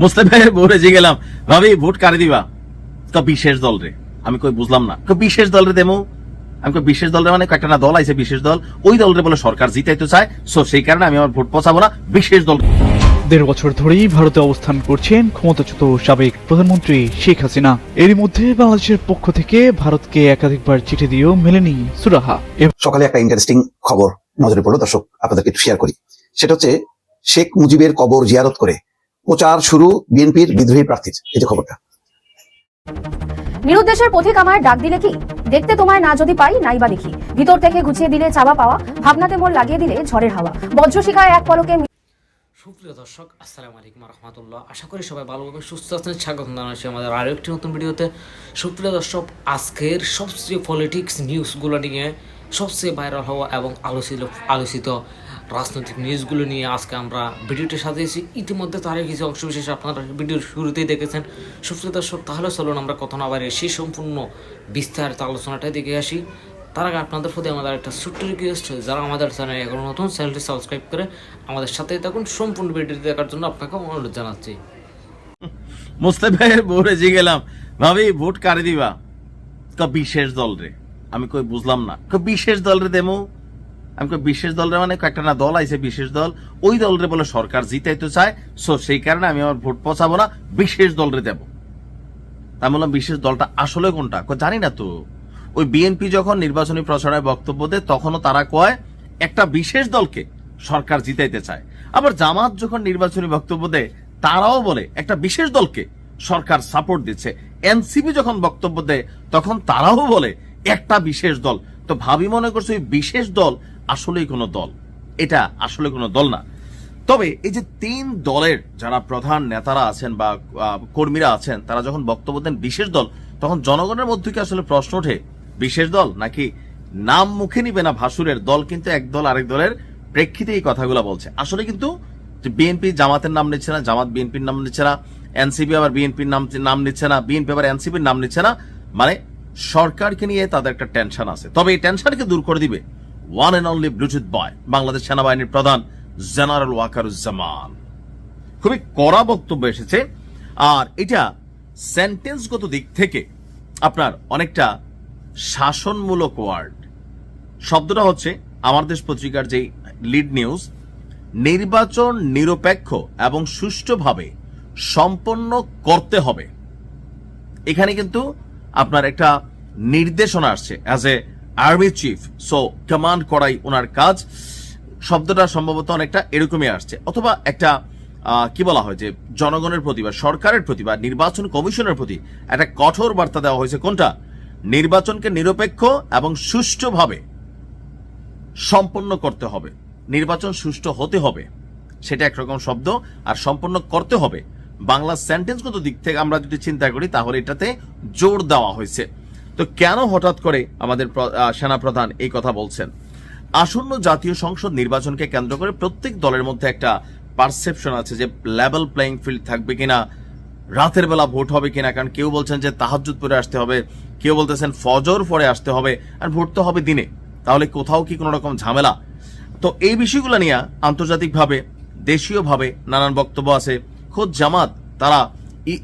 মুস্তাফের বউরে জি গেলাম। ভাবি ভোট কারে দিবা? তো বিশেষ দল রে। আমি কই বুঝলাম না। বিশেষ দল রে দেমু। আমি কই বিশেষ দল রে মানে কয়েকটা না দল আইছে বিশেষ দল? ওই দল রে বলে সরকার জিতাইতে চায়। সো সেই কারণে আমি আমার ভোট পচাবো না। বিশেষ দল। দেড় বছর ধরেই ভারতে অবস্থান করছেন ক্ষমতাচ্যুত সাবেক প্রধানমন্ত্রী শেখ হাসিনা। এরই মধ্যে বাংলাদেশের পক্ষ থেকে ভারতকে একাধিকবার চিঠি দিয়েও মেলেনি সুরাহা। সকালে একটা ইন্টারেস্টিং খবর নজরে পড়ল দর্শক আপনাদেরকে একটু শেয়ার করি। সেটা হচ্ছে শেখ মুজিবের কবর জিয়ারত করে প্রচার শুরু বিএনপির বিদ্রোহী প্রার্থীর এই যে খবরটা। নিরুদ্দেশের পথিক আমায় ডাক দিলে কি? দেখতে তোমায় না যদি পাই নাইবা দেখি। ভিতর থেকে গুছিয়ে দিলে চাওয়া পাওয়া ভাবনাতে মোর লাগিয়ে দিলে ঝড়ের হাওয়া। বজ্রশিখায় এক পলকে সুপ্রিয় দর্শক আসসালামু আলাইকুম রহমতুল্লাহ। আশা করি সবাই ভালোভাবে সুস্থ আছেন স্বাগত জানাচ্ছি আমাদের আরও একটি নতুন ভিডিওতে। সুপ্রিয় দর্শক আজকের সবচেয়ে পলিটিক্স নিউজগুলো নিয়ে সবচেয়ে ভাইরাল হওয়া এবং আলোচিত আলোচিত রাজনৈতিক নিউজগুলো নিয়ে আজকে আমরা ভিডিওটি সাজিয়েছি ইতিমধ্যে তারই কিছু অংশ বিশেষ আপনারা ভিডিওর শুরুতেই দেখেছেন। সুপ্রিয় দর্শক, তাহলে চলুন আমরা কথা না বাইরে সেই সম্পূর্ণ বিস্তারিত আলোচনাটাই দেখে আসি। তার আগে আপনাদের প্রতি আমাদের একটা ছোট্ট রিকোয়েস্ট যারা আমাদের চ্যানেলে এখন নতুন চ্যানেলটি সাবস্ক্রাইব করে আমাদের সাথে থাকুন। সম্পূর্ণ ভিডিওটি দেখার জন্য আপনাকে অনুরোধ জানাচ্ছি। মুস্তাফের বউরে জি গেলাম, ভাবি, ভোট কারে দিবা? ক বিশেষ দল রে। আমি কই, বুঝলাম না। ক বিশেষ দল রে দেমু। আমি বিশেষ দল মানে কয়েকটা না দল আইছে, বিশেষ দল। ওই দল রে বলে সরকার জিতাইতে চায় সো সেই কারণে আমি আমার ভোট পচাবো না, বিশেষ দল রে দেব। আমি বললাম বিশেষ দলটা আসলে কোনটা? জানি না তো। ওই বিএনপি যখন নির্বাচনী প্রচারে বক্তব্য দেয়, তখনও তারা কয়, একটা বিশেষ দলকে সরকার জিতাইতে চায়। আবার জামাত যখন নির্বাচনী বক্তব্য দেয়, তারাও বলে একটা বিশেষ দলকে সরকার সাপোর্ট দিচ্ছে। এনসিপি যখন বক্তব্য দেয়, তখন তারাও বলে একটা বিশেষ দল। তো ভাবি মনে করছে ওই বিশেষ দল আসলেই কোনো দল। এটা আসলে কোনো দল না। তবে এই যে তিন দলের যারা প্রধান নেতারা আছেন বা কর্মীরা আছেন, তারা যখন বক্তব্য দেন বিশেষ দল, তখন জনগণের মধ্যে কি আসলে প্রশ্ন ওঠে? বিশেষ দল? নাকি নাম মুখে নিবে না ভাসুরের দল, কিন্তু এক দল আরেক দলের প্রেক্ষিতে এই কথাগুলো বলছে? আসলে কিন্তু বিএনপি জামাতের নাম নিচ্ছে না, জামাত বিএনপির নাম নিচ্ছে না, এনসিপি আবার বিএনপির নাম নাম নিচ্ছে না, বিএনপি আবার এনসিপির নাম নিচ্ছে না। মানে সরকারকে নিয়ে তাদের একটা টেনশন আছে। তবে এই টেনশনকে দূর করে দিবে। One and only Bluetooth boy Bangladesh সেনাবাহিনীর প্রধান জেনারেল ওয়াকারুজ্জামান খুবই কড়া বক্তব্য এসেছে। আর এটা সেন্টেন্সগত দিক থেকে আপনার অনেকটা শাসনমূলক ওয়ার্ড শব্দটা হচ্ছে আমার দেশ পত্রিকার যেই লিড নিউজ নির্বাচন নিরপেক্ষ এবং সুষ্ঠুভাবে সম্পন্ন করতে হবে। এখানে কিন্তু আপনার একটা নির্দেশনা আসছে as a army chief, so command করাই ওনার কাজ। শব্দটা সম্ভবত অনেকটা এরকমই আসছে। অথবা একটা কি বলা হয় যে জনগণের প্রতি বা সরকারের প্রতি বা নির্বাচন কমিশনের প্রতি একটা কঠোর বার্তা দেওয়া হয়েছে কোনটা? নির্বাচনকে নিরপেক্ষ এবং সুষ্ঠুভাবে সম্পন্ন করতে হবে। নির্বাচন সুষ্ঠু হতে হবে। সেটা একরকম শব্দ, আর সম্পন্ন করতে হবে। বাংলা সেন্টেন্সগত দিক থেকে আমরা যদি চিন্তা করি, তাহলে এটাতে জোর দেওয়া হয়েছে। তো কেন হঠাৎ করে আমাদের সেনাপ্রধান এই কথা বলছেন? আসন্ন জাতীয় সংসদ নির্বাচনকে কেন্দ্র করে প্রত্যেক দলের মধ্যে একটা পারসেপশন আছে যে লেভেল প্লেইং ফিল্ড থাকবে কিনা, রাতের বেলা ভোট হবে কিনা, কারণ কেউ বলছেন যে তাহাজুদ পরে আসতে হবে, কেউ বলতেছেন ফজর পরে আসতে হবে, আর ভোট তো হবে দিনে। তাহলে কোথাও কি কোনো রকম ঝামেলা? তো এই বিষয়গুলো নিয়ে আন্তর্জাতিকভাবে, দেশীয়ভাবে নানান বক্তব্য আছে। খোদ জামাত, তারা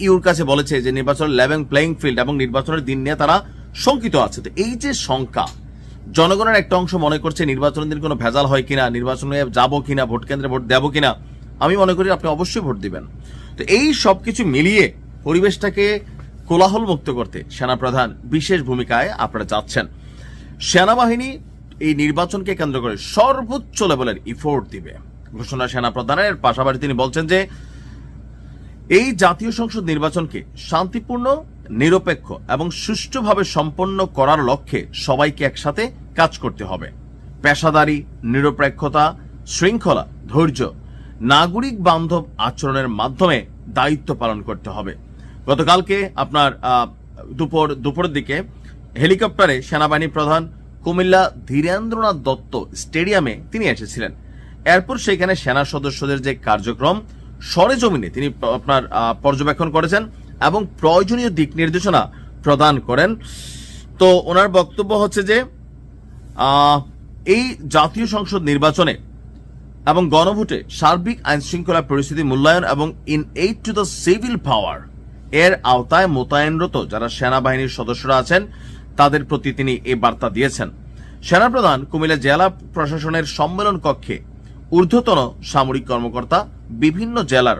ইউর কাছে বলেছে যে নির্বাচন লেভেল প্লেইং ফিল্ড এবং নির্বাচনের দিন নিয়ে তারা শঙ্কিত আছে তো। এই যে শঙ্কা, জনগণের একটা অংশ মনে করছে নির্বাচনের দিন কোনো ভেজাল হয় কিনা, নির্বাচনে যাব কিনা, ভোট কেন্দ্রে ভোট দেবো কিনা, আমি মনে করি আপনি অবশ্যই ভোট দিবেন। তো এই সব কিছু মিলিয়ে পরিবেশটাকে কোলাহল মুক্ত করতে সেনাপ্রধান বিশেষ ভূমিকায় আপনারা যাচ্ছেন। সেনাবাহিনী এই নির্বাচনকে কেন্দ্র করে সর্বোচ্চ লেভেলের ইফোর্ট দিবে। ঘোষণা সেনাপ্রধানের, পাশাপাশি তিনি বলছেন যে এই জাতীয় সংসদ নির্বাচনকে শান্তিপূর্ণ নিরপেক্ষ এবং সুষ্ঠুভাবে সম্পন্ন করার লক্ষ্যে সবাইকে একসাথে কাজ করতে হবে। পেশাদারি, নিরপেক্ষতা, শৃঙ্খলা, ধৈর্য, নাগরিক বান্ধব আচরণের মাধ্যমে দায়িত্ব পালন করতে হবে। গতকালকে আপনার দুপুর, দুপুরের দিকে হেলিকপ্টারে সেনাবাহিনী প্রধান কুমিল্লা ধীরেন্দ্রনাথ দত্ত স্টেডিয়ামে তিনি এসেছিলেন। এরপর সেখানে সেনা সদস্যদের যে কার্যক্রম, সরেজমিনে তিনি আপনার পর্যবেক্ষণ করেছেন। এবং প্রয়োজনীয় দিক নির্দেশনা প্রদান করেন। তো ওনার বক্তব্য হচ্ছে যে এই জাতীয় সংসদ নির্বাচনে এবং গণভোটে সার্বিক আইন শৃঙ্খলা পরিস্থিতি মূল্যায়ন এবং in aid to the civil power এর আওতায় মোতায়েনরত যারা সেনাবাহিনীর সদস্যরা আছেন, তাদের প্রতি তিনি এই বার্তা দিয়েছেন। সেনাপ্রধান কুমিল্লা জেলা প্রশাসনের সম্মেলন কক্ষে ঊর্ধ্বতন সামরিক কর্মকর্তা বিভিন্ন জেলার